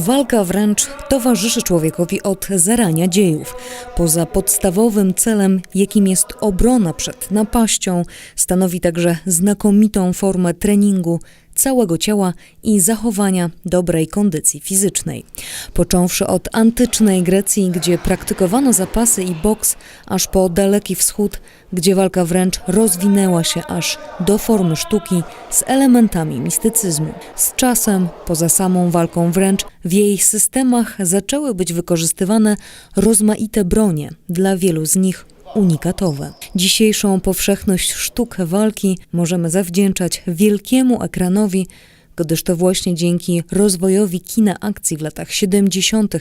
Walka wręcz towarzyszy człowiekowi od zarania dziejów. Poza podstawowym celem, jakim jest obrona przed napaścią, stanowi także znakomitą formę treningu całego ciała i zachowania dobrej kondycji fizycznej. Począwszy od antycznej Grecji, gdzie praktykowano zapasy i boks, aż po daleki wschód, gdzie walka wręcz rozwinęła się aż do formy sztuki z elementami mistycyzmu. Z czasem, poza samą walką wręcz, w jej systemach zaczęły być wykorzystywane rozmaite bronie, dla wielu z nich unikatowe. Dzisiejszą powszechność sztuk walki możemy zawdzięczać wielkiemu ekranowi, gdyż to właśnie dzięki rozwojowi kina akcji w latach 70.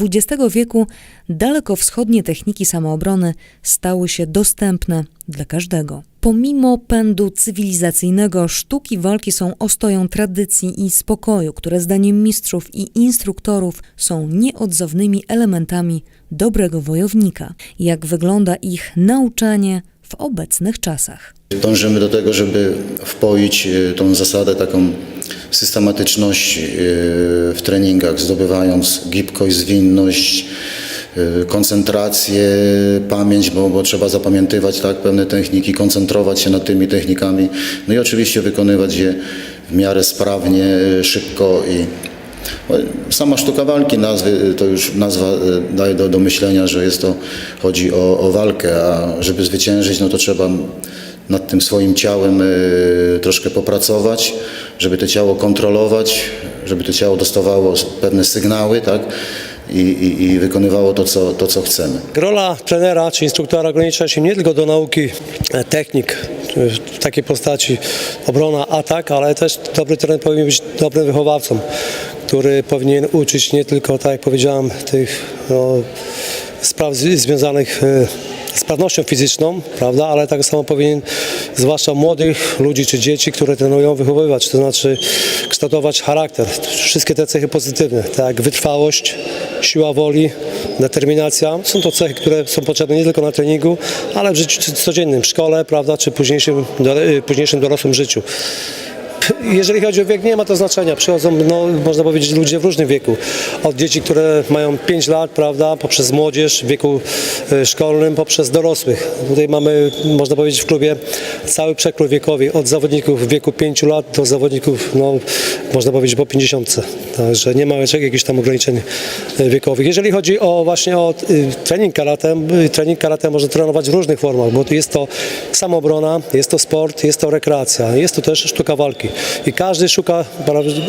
XX wieku dalekowschodnie techniki samoobrony stały się dostępne dla każdego. Pomimo pędu cywilizacyjnego, sztuki walki są ostoją tradycji i spokoju, które zdaniem mistrzów i instruktorów są nieodzownymi elementami dobrego wojownika. Jak wygląda ich nauczanie w obecnych czasach? Dążymy do tego, żeby wpoić e, tą zasadę taką systematyczności e, w treningach, zdobywając gibkość, zwinność, e, koncentrację, pamięć, bo, bo trzeba zapamiętywać tak, pewne techniki, koncentrować się nad tymi technikami, no i oczywiście wykonywać je w miarę sprawnie, szybko i Sama sztuka walki, nazwy, to już nazwa e, daje do, do myślenia, że jest to, chodzi o, o walkę, a żeby zwyciężyć, no to trzeba nad tym swoim ciałem e, troszkę popracować, żeby to ciało kontrolować, żeby to ciało dostawało pewne sygnały, tak? I, i, i wykonywało to co, to, co chcemy. Rola trenera czy instruktora ogranicza się nie tylko do nauki e, technik w takiej postaci obrona, atak, ale też dobry trener powinien być dobrym wychowawcą, który powinien uczyć nie tylko, tak jak powiedziałem, tych no, spraw związanych e, z sprawnością fizyczną, prawda, ale tak samo powinien zwłaszcza młodych ludzi czy dzieci, które trenują, wychowywać, to znaczy kształtować charakter. Wszystkie te cechy pozytywne, tak jak wytrwałość, siła woli, determinacja. Są to cechy, które są potrzebne nie tylko na treningu, ale w życiu codziennym, w szkole, prawda, czy późniejszym, dore- późniejszym dorosłym życiu. Jeżeli chodzi o wiek, nie ma to znaczenia. Przychodzą, no, można powiedzieć, ludzie w różnym wieku. Od dzieci, które mają 5 lat, prawda, poprzez młodzież w wieku e, szkolnym, poprzez dorosłych. Tutaj mamy, można powiedzieć, w klubie cały przekrój wiekowy. Od zawodników w wieku 5 lat do zawodników, no, można powiedzieć, po 50. Także nie ma jakichś tam ograniczeń e, wiekowych. Jeżeli chodzi o właśnie o y, trening karate, trening karate można trenować w różnych formach, bo jest to samoobrona, jest to sport, jest to rekreacja, jest to też sztuka walki. I każdy szuka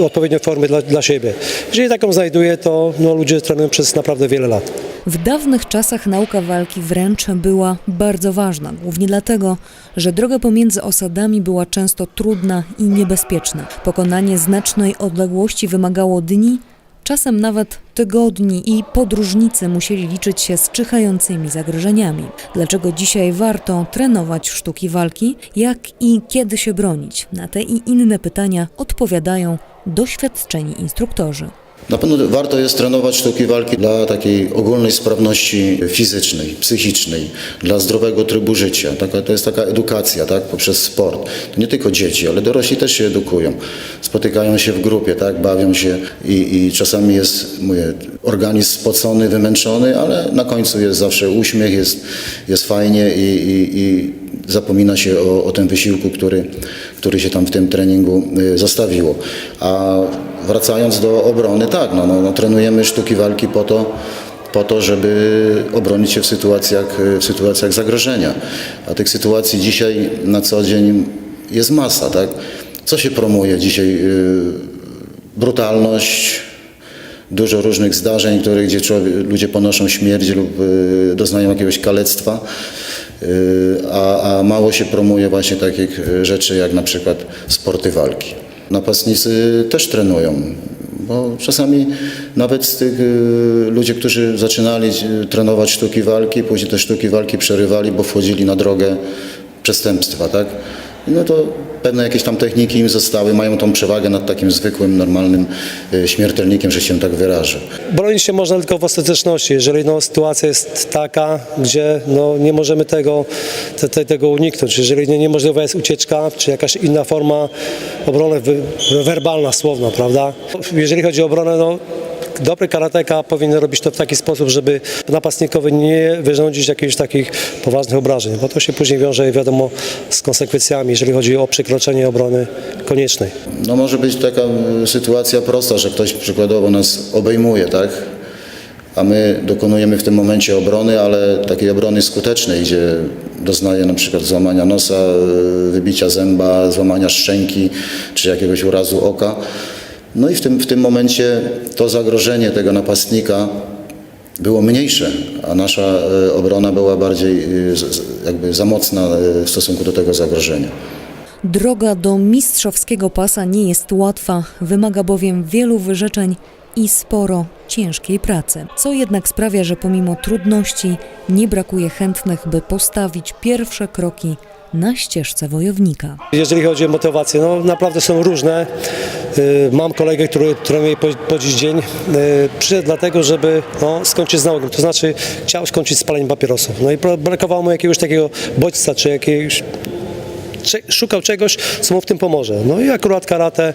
odpowiedniej formy dla, dla siebie. Jeżeli taką znajduje, to no, ludzie trenują przez naprawdę wiele lat. W dawnych czasach nauka walki wręcz była bardzo ważna, głównie dlatego, że droga pomiędzy osadami była często trudna i niebezpieczna. Pokonanie znacznej odległości wymagało dni, czasem nawet tygodni i podróżnicy musieli liczyć się z czyhającymi zagrożeniami. Dlaczego dzisiaj warto trenować sztuki walki, jak i kiedy się bronić? Na te i inne pytania odpowiadają doświadczeni instruktorzy. Na pewno warto jest trenować sztuki walki dla takiej ogólnej sprawności fizycznej, psychicznej, dla zdrowego trybu życia. Taka, to jest taka edukacja tak, poprzez sport. To nie tylko dzieci, ale dorośli też się edukują. Spotykają się w grupie, tak, bawią się i, i czasami jest mówię, organizm spocony, wymęczony, ale na końcu jest zawsze uśmiech, jest, jest fajnie i, i, i zapomina się o, o tym wysiłku, który, który się tam w tym treningu y, zostawiło. A wracając do obrony, tak, no, no, no, trenujemy sztuki walki po to, po to, żeby obronić się w sytuacjach, w sytuacjach zagrożenia. A tych sytuacji dzisiaj na co dzień jest masa, tak? Co się promuje dzisiaj? Y, Brutalność, dużo różnych zdarzeń, które, gdzie człowiek, ludzie ponoszą śmierć lub y, doznają jakiegoś kalectwa, y, a, a mało się promuje właśnie takich rzeczy jak na przykład sporty walki. Napastnicy też trenują, bo czasami nawet z tych y, ludzi, którzy zaczynali y, trenować sztuki walki, później te sztuki walki przerywali, bo wchodzili na drogę przestępstwa, tak? No to pewne jakieś tam techniki im zostały, mają tą przewagę nad takim zwykłym, normalnym y, śmiertelnikiem, że się tak wyrażę. Bronić się można tylko w ostateczności, jeżeli no, sytuacja jest taka, gdzie no, nie możemy tego, te, te, tego uniknąć. Jeżeli nie, niemożliwa jest ucieczka, czy jakaś inna forma obrony werbalna, słowna, prawda? Jeżeli chodzi o obronę, no, dobry karateka powinien robić to w taki sposób, żeby napastnikowi nie wyrządzić jakichś takich poważnych obrażeń, bo to się później wiąże, wiadomo, z konsekwencjami, jeżeli chodzi o przekroczenie obrony koniecznej. No może być taka sytuacja prosta, że ktoś przykładowo nas obejmuje, tak? A my dokonujemy w tym momencie obrony, ale takiej obrony skutecznej, gdzie doznaje na przykład złamania nosa, wybicia zęba, złamania szczęki czy jakiegoś urazu oka. No i w tym, w tym momencie to zagrożenie tego napastnika było mniejsze, a nasza y, obrona była bardziej z- jakby za mocna y, w stosunku do tego zagrożenia. Droga do mistrzowskiego pasa nie jest łatwa, wymaga bowiem wielu wyrzeczeń i sporo ciężkiej pracy, co jednak sprawia, że pomimo trudności nie brakuje chętnych, by postawić pierwsze kroki na ścieżce wojownika. Jeżeli chodzi o motywację, no naprawdę są różne. Y, Mam kolegę, który trenuje po, po dziś dzień. Y, Przyszedł dlatego, żeby no, skończyć z nałogiem, to znaczy chciał skończyć z paleniem papierosów. No i brakowało mu jakiegoś takiego bodźca, czy jakiegoś szukał czegoś, co mu w tym pomoże. No i akurat karate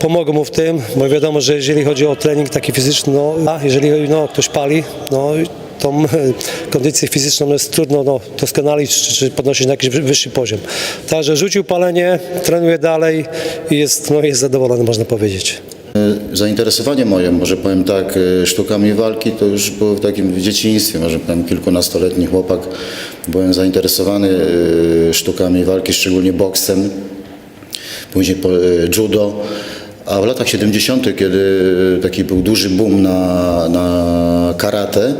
pomogło mu w tym, bo wiadomo, że jeżeli chodzi o trening taki fizyczny, no, a jeżeli no, ktoś pali, no tą kondycję fizyczną jest trudno no, doskonalić czy, czy podnosić na jakiś wy- wyższy poziom. Także rzucił palenie, trenuje dalej i jest, no, jest zadowolony, można powiedzieć. Zainteresowanie moje, może powiem tak, e, sztukami walki to już było w takim dzieciństwie, może powiem kilkunastoletni chłopak. Byłem zainteresowany e, sztukami walki, szczególnie boksem, później e, judo. A w latach 70., kiedy taki był duży boom na, na karate,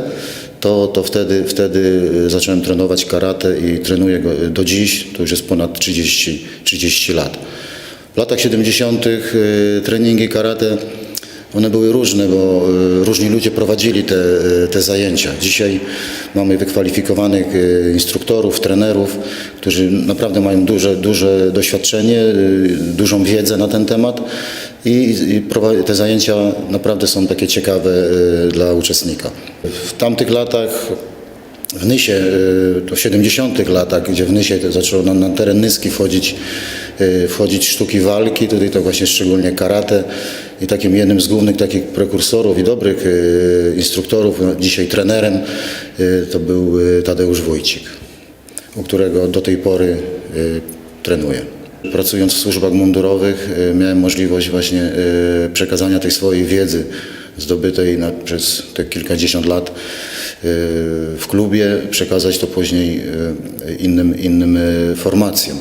to, to wtedy, wtedy zacząłem trenować karate i trenuję go do dziś, to już jest ponad 30, 30 lat. W latach 70. y, treningi karate, one były różne, bo y, różni ludzie prowadzili te, y, te zajęcia. Dzisiaj mamy wykwalifikowanych y, instruktorów, trenerów, którzy naprawdę mają duże, duże doświadczenie, dużą wiedzę na ten temat i, te zajęcia naprawdę są takie ciekawe dla uczestnika. W tamtych latach w Nysie, y, to w 70 latach, gdzie w Nysie to zaczęło na, na teren Nyski wchodzić, y, wchodzić sztuki walki, tutaj to właśnie szczególnie karate i takim jednym z głównych takich prekursorów i dobrych y, instruktorów, no, dzisiaj trenerem, to był Tadeusz Wójcik, u którego do tej pory trenuję. Pracując w służbach mundurowych miałem możliwość właśnie przekazania tej swojej wiedzy zdobytej na, przez te kilkadziesiąt lat w klubie, przekazać to później y, innym, innym y, formacjom.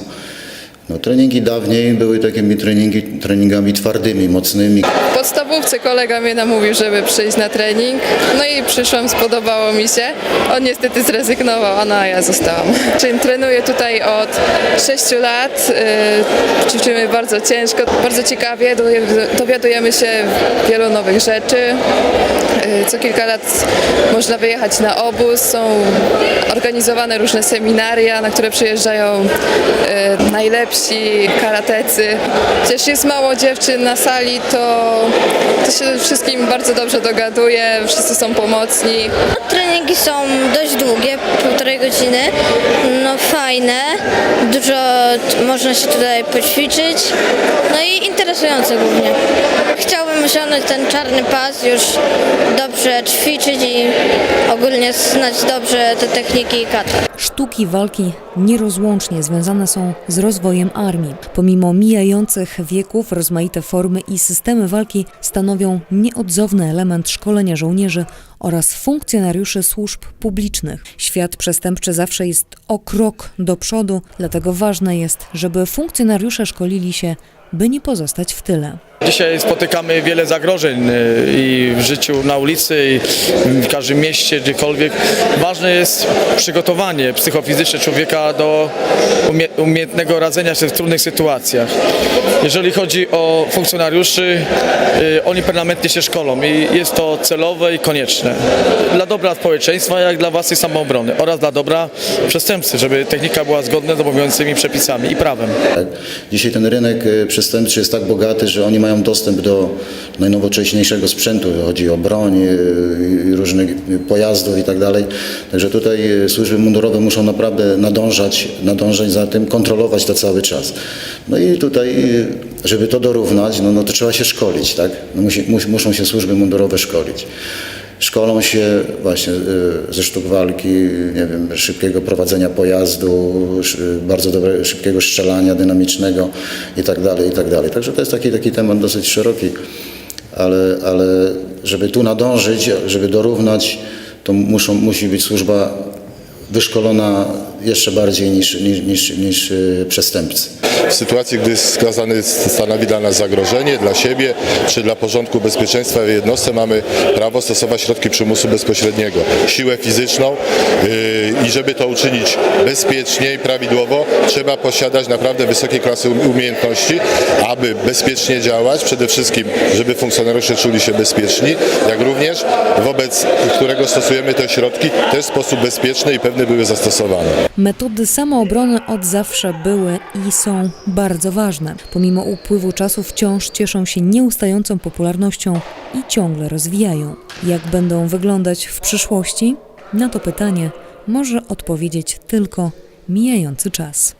No, treningi dawniej były takimi treningi, treningami twardymi, mocnymi. Podstawówce kolega mnie namówił, żeby przyjść na trening. No i przyszłam, spodobało mi się. On niestety zrezygnował, a no ja zostałam. Czyli trenuję tutaj od 6 lat. Yy, ćwiczymy bardzo ciężko, bardzo ciekawie. dowi- Dowiadujemy się wielu nowych rzeczy. Yy, Co kilka lat można wyjechać na obóz. Są organizowane różne seminaria, na które przyjeżdżają yy, najlepsi karatecy. Chociaż jest mało dziewczyn na sali, to, to się wszystkim bardzo dobrze dogaduje, wszyscy są pomocni. Treningi są dość długie, półtorej godziny. No fajne, dużo można się tutaj poćwiczyć. No i interesujące głównie. Chciałbym osiągnąć ten czarny pas, już dobrze ćwiczyć i ogólnie znać dobrze te techniki kata. Sztuki walki nierozłącznie związane są z rozwojem armii. Pomimo mijających wieków, rozmaite formy i systemy walki stanowią nieodzowny element szkolenia żołnierzy oraz funkcjonariuszy służb publicznych. Świat przestępczy zawsze jest o krok do przodu, dlatego ważne jest, żeby funkcjonariusze szkolili się, by nie pozostać w tyle. Dzisiaj spotykamy wiele zagrożeń y, i w życiu na ulicy, i w każdym mieście, gdziekolwiek. Ważne jest przygotowanie psychofizyczne człowieka do umie- umiejętnego radzenia się w trudnych sytuacjach. Jeżeli chodzi o funkcjonariuszy, y, oni permanentnie się szkolą i jest to celowe i konieczne. Dla dobra społeczeństwa, jak dla własnej samoobrony oraz dla dobra przestępcy, żeby technika była zgodna z obowiązującymi przepisami i prawem. Dzisiaj ten rynek y, przestępczy jest tak bogaty, że oni mają dostęp do najnowocześniejszego sprzętu. Chodzi o broń, y, różnych pojazdów i tak dalej. Także tutaj służby mundurowe muszą naprawdę nadążać, nadążać za tym, kontrolować to cały czas. No i tutaj żeby to dorównać, no, no to trzeba się szkolić, tak? No musi, mus, muszą się służby mundurowe szkolić. Szkolą się właśnie y, ze sztuk walki, nie wiem, szybkiego prowadzenia pojazdu, szy- bardzo dobre, szybkiego strzelania dynamicznego i tak dalej, i tak. Także to jest taki, taki temat dosyć szeroki, ale, ale żeby tu nadążyć, żeby dorównać, to muszą, musi być służba wyszkolona jeszcze bardziej niż, niż, niż, niż y, przestępcy. W sytuacji, gdy skazany stanowi dla nas zagrożenie, dla siebie czy dla porządku bezpieczeństwa w jednostce, mamy prawo stosować środki przymusu bezpośredniego, siłę fizyczną yy, i żeby to uczynić bezpiecznie i prawidłowo, trzeba posiadać naprawdę wysokiej klasy um- umiejętności, aby bezpiecznie działać, przede wszystkim, żeby funkcjonariusze czuli się bezpieczni, jak również wobec którego stosujemy te środki też w sposób bezpieczny i pewny były zastosowane. Metody samoobrony od zawsze były i bardzo ważne. Pomimo upływu czasu wciąż cieszą się nieustającą popularnością i ciągle rozwijają. Jak będą wyglądać w przyszłości? Na to pytanie może odpowiedzieć tylko mijający czas.